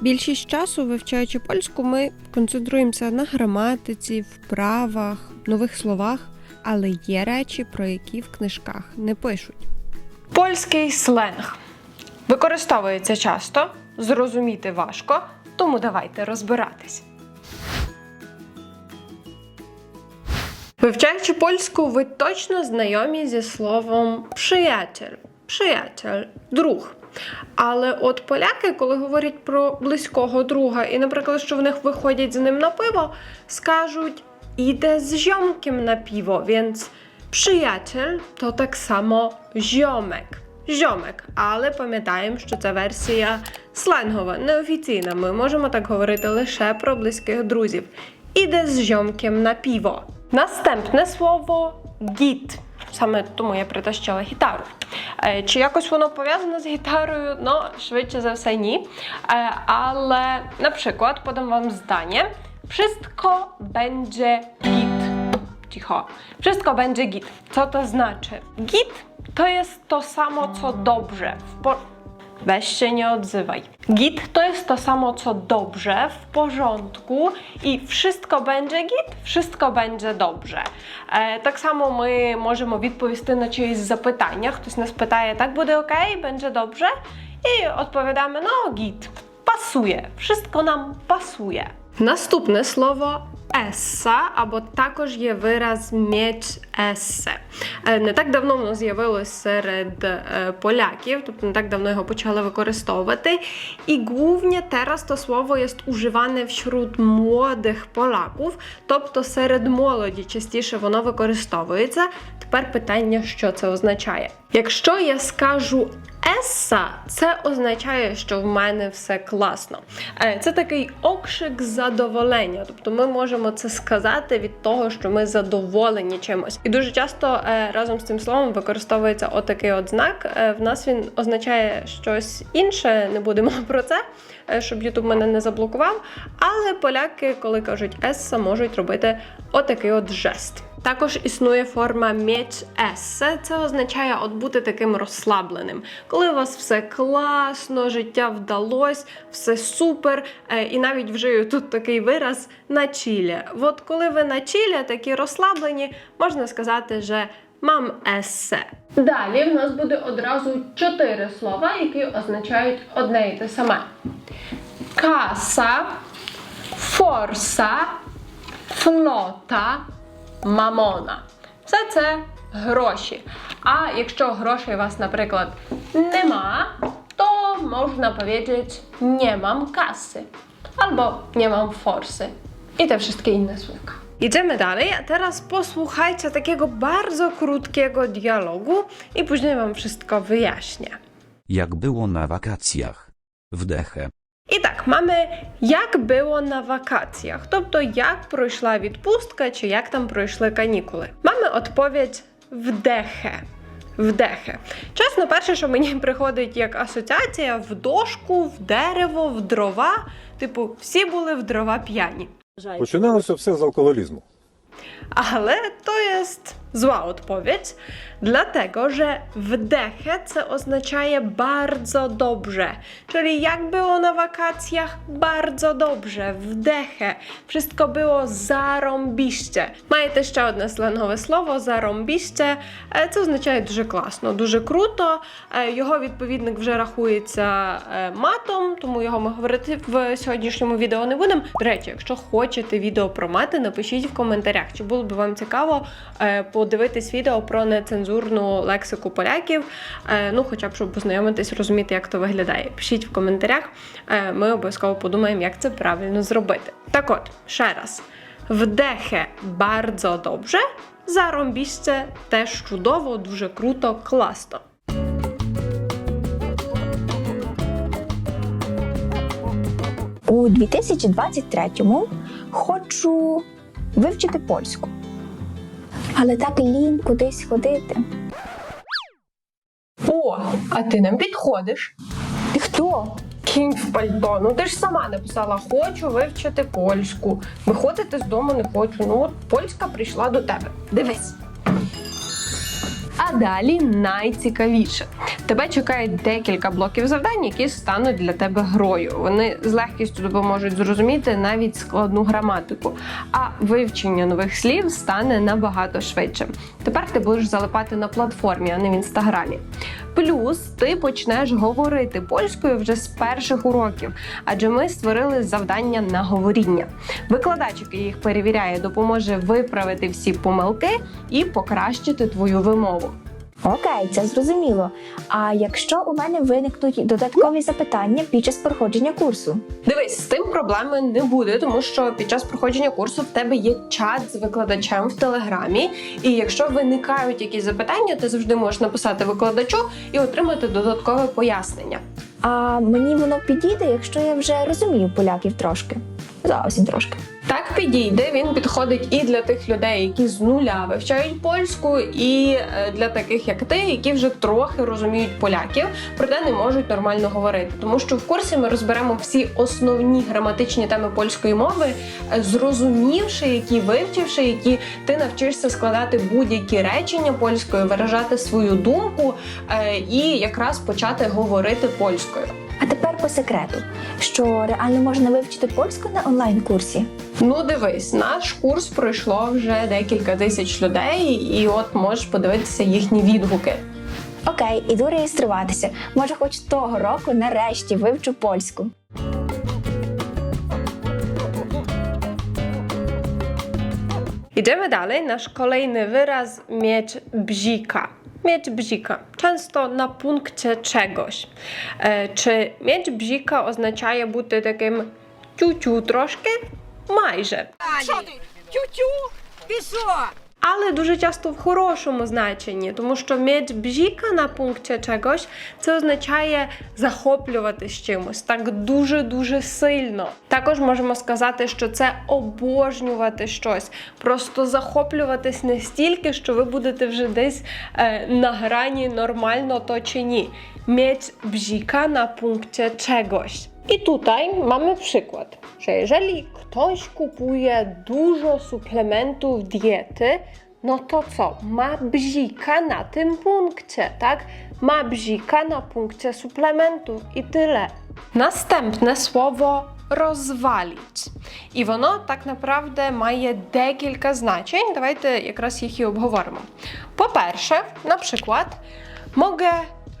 Більшість часу, вивчаючи польську, ми концентруємося на граматиці, вправах, нових словах, але є речі, про які в книжках не пишуть. Польський сленг використовується часто, зрозуміти важко, тому давайте розбиратись. Вивчаючи польську, ви точно знайомі зі словом приятель, приятель, друг. Але от поляки, коли говорять про близького друга, і, наприклад, що в них виходять з ним на пиво, скажуть іде з ziomkiem на пиво, więc przyjaciel to так само ziomek. Зьомек, але пам'ятаємо, що це версія сленгова, неофіційна. Ми можемо так говорити лише про близьких друзів. Іде з зьомком на піво. Наступне слово гіт. Саме тому я притащила гітару. Е, Чи якось воно пов'язане з гітарою? Ну, швидше за все, ні. Е, Але, наприклад, подам вам zdanie. Wszystko będzie git. Cicho. Wszystko będzie git. Co to znaczy? Git to jest to samo, co dobrze. W po... Weź się nie odzywaj. Git to jest to samo, co dobrze, w porządku i wszystko będzie git, wszystko będzie dobrze. E, tak samo my możemy відповісти на чиєсь запитання. Хтось нас питає, так буде окей, będzie dobrze? І odpowiadamy, no git, pasuje, wszystko nam pasuje. Наступне слово еса, або також є вираз mieć есе. Не так давно воно з'явилось серед е, поляків, тобто не так давно його почали використовувати. І głównie teraz to słowo jest używane wśród młodych Polaków, тобто серед молоді частіше воно використовується. Тепер питання, що це означає. Якщо я скажу Еса, це означає, що в мене все класно. Е, Це такий окшик задоволення. Тобто ми можемо це сказати від того, що ми задоволені чимось. І дуже часто е, разом з цим словом використовується отакий от знак. Е, В нас він означає щось інше, не будемо про це, щоб Ютуб мене не заблокував. Але поляки, коли кажуть еса, можуть робити отакий от жест. Також існує форма меч есе. Це означає от бути таким розслабленим. Коли у вас все класно, життя вдалось, все супер. е, І навіть вжию тут такий вираз на чілі. От коли ви на чілі, такі розслаблені, можна сказати, що мам есе. Далі в нас буде одразу чотири слова, які означають одне і те саме: каса, форса, флота, мамона. Все це гроші. А якщо грошей у вас, наприклад, нема, то можна powiedzieć nie mam kasy albo nie mam forsy. I te wszystkie inne słówka. Idziemy dalej, a teraz posłuchajcie takiego bardzo krótkiego dialogu i później wam wszystko wyjaśnię. Jak było na wakacjach? Wdechę. І так, mamy як було на вакаціях, тобто як пройшла відпустка чи як там пройшли канікули. Mamy відповідь вдехе. Вдехе. Чесно, перше, що мені приходить як асоціація в дошку, в дерево, в дрова. Типу, всі були в дрова п'яні. Починалося все з алкоголізму. Ale to jest zła odpowiedź, dlatego że wdechę co oznaczaje bardzo dobrze. Czyli jak było na wakacjach, bardzo dobrze, wdechę. Wszystko było zarąbiście. Маєте ще одне сленгове слово зарąbiście. Це означає дуже класно, дуже круто. Його відповідник вже рахується матом, тому його ми говорити в сьогоднішньому відео не будемо. До речі, якщо хочете відео про мати, напишіть в коментарях, чи було б вам цікаво е, подивитись відео про нецензурну лексику поляків. Е, Ну, хоча б щоб познайомитись, розуміти, як то виглядає. Пишіть в коментарях. Е, Ми обов'язково подумаємо, як це правильно зробити. Так от, ще раз. Вдехе bardzo dobrze, зарąbiście теж чудово, дуже круто, класно. У 2023-му хочу вивчити польську. Але так лінь кудись ходити. О, а ти нам підходиш. Ти хто? Кінь в пальто. Ну ти ж сама написала, хочу вивчити польську. Виходити з дому не хочу. Ну от польська прийшла до тебе. Дивись. А далі найцікавіше. Тебе чекає декілька блоків завдань, які стануть для тебе грою. Вони з легкістю допоможуть зрозуміти навіть складну граматику, а вивчення нових слів стане набагато швидше. Тепер ти будеш залипати на платформі, а не в інстаграмі. Плюс ти почнеш говорити польською вже з перших уроків, адже ми створили завдання на говоріння. Викладач, який їх перевіряє, допоможе виправити всі помилки і покращити твою вимову. Окей, це зрозуміло. А якщо у мене виникнуть додаткові запитання під час проходження курсу? Дивись, з тим проблеми не буде, тому що під час проходження курсу в тебе є чат з викладачем в телеграмі. І якщо виникають якісь запитання, ти завжди можеш написати викладачу і отримати додаткове пояснення. А мені воно підійде, якщо я вже розумію поляків трошки. Зовсім трошки. Так підійде. Він підходить і для тих людей, які з нуля вивчають польську, і е, для таких, як ти, які вже трохи розуміють поляків, проте не можуть нормально говорити. Тому що в курсі ми розберемо всі основні граматичні теми польської мови, е, зрозумівши, які вивчивши, які ти навчишся складати будь-які речення польською, виражати свою думку е, і якраз почати говорити польською. А тепер по секрету, що реально можна вивчити польську на онлайн-курсі. Ну, дивись, наш курс пройшло вже декілька тисяч людей, і от можеш подивитися їхні відгуки. Окей, іду реєструватися. Може, хоч того року нарешті вивчу польську. Idziemy dalej. Nasz kolejny wyraz mieć bzika. Mieć bzika. Często na punkcie czegoś. E, czy mieć bzika oznacza бути таким тю-тю трошки? Майже. Що ти? Тю-тю? Ти що? Але дуже часто в хорошому значенні, тому що mieć бзіка на пункті чогось це означає захоплюватись чимось так дуже-дуже сильно. Також можемо сказати, що це обожнювати щось, просто захоплюватись настільки, що ви будете вже десь е, на грані нормально то чи ні. Mieć bzika na punkcie czegoś. I tutaj mamy przykład, że jeżeli ktoś kupuje dużo suplementów diety, no to co? Ma bzika na tym punkcie, tak? Ma bzika na punkcie suplementów i tyle. Następne słowo розваліть. І воно так naprawdę має декілька значень. Давайте якраз їх і обговоримо. По-перше, на przykład, mogę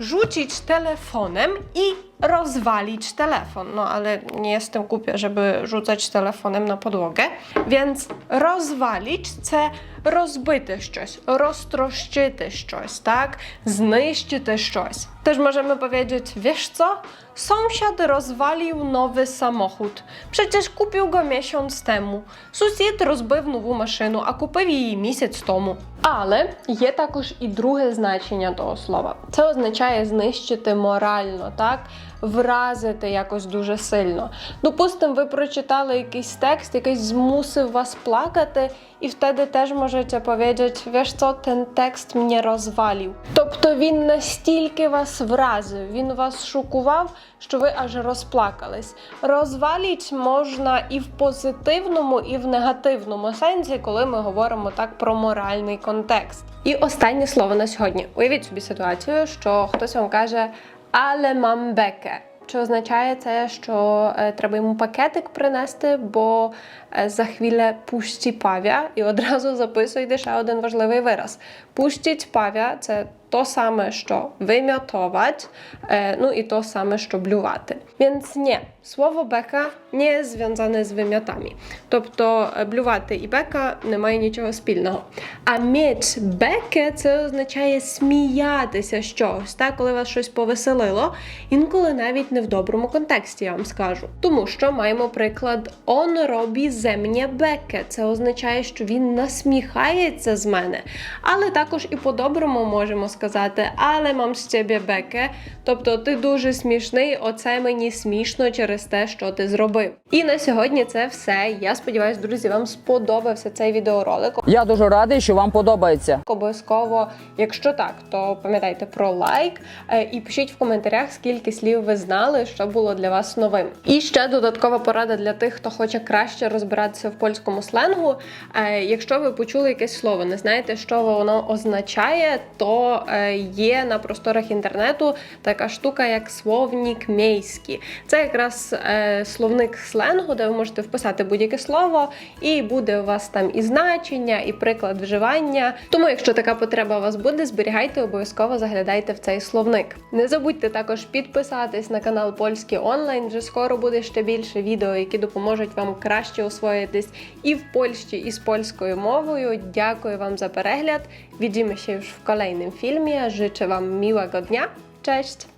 rzucić telefonem i rozwalić telefon. No ale nie jestem głupia, żeby rzucać telefonem na podłogę. Więc rozwalić C розбити щось, розтрощити щось, так? Знищити щось. Też możemy powiedzieć, wiesz co? Sąsiad rozwalił nowy samochód. Przecież kupił go miesiąc temu. Сусід розбив нову машину, а купив її місяць тому. Але є також і друге значення того слова. Це означає знищити морально, так? Вразити якось дуже сильно. Допустимо, ви прочитали якийсь текст, який змусив вас плакати, і вtedy теж можете powiedzieć, wiesz co, ten tekst mnie розвалив. Тобто він настільки вас вразив, він вас шокував, що ви аж розплакались. Розваліть можна і в позитивному, і в негативному сенсі, коли ми говоримо так про моральний контекст. І останнє слово на сьогодні. Уявіть собі ситуацію, що хтось вам каже, але мам беке. Чи означає це, що е, треба йому пакетик принести, бо е, за хвіле пущі павя, і одразу записуйте ще один важливий вираз. Пущіть павя це то саме, що вим'ятовать, e, no i to same, що блювати. Więc nie, słowo beka nie jest związane z. Тобто блювати і бека не має нічого спільного. А mieć беке це означає сміятися з чогось, так? коли вас щось повеселило, інколи навіть не в доброму контексті, я вам скажу. Тому що маємо приклад Он робі mnie беке. Це означає, що він насміхається з мене. Але також і по-доброму можемо сказати, але мам з тебе беке. Тобто ти дуже смішний, оце мені смішно через те, що ти зробив. І на сьогодні це все. Я сподіваюся, друзі, вам сподобався цей відеоролик. Я дуже радий, що вам подобається. Обов'язково, якщо так, то пам'ятайте про лайк е, і пишіть в коментарях, скільки слів ви знали, що було для вас новим. І ще додаткова порада для тих, хто хоче краще розбиратися в польському сленгу. Е, Якщо ви почули якесь слово, не знаєте, що воно означає, то є на просторах інтернету така штука, як словник мейський. Це якраз е, словник сленгу, де ви можете вписати будь-яке слово, і буде у вас там і значення, і приклад вживання. Тому, якщо така потреба у вас буде, зберігайте, обов'язково заглядайте в цей словник. Не забудьте також підписатись на канал Польський онлайн. Вже скоро буде ще більше відео, які допоможуть вам краще освоїтись і в Польщі, і з польською мовою. Дякую вам за перегляд. Widzimy się już w kolejnym filmie. Życzę Wam miłego dnia. Cześć!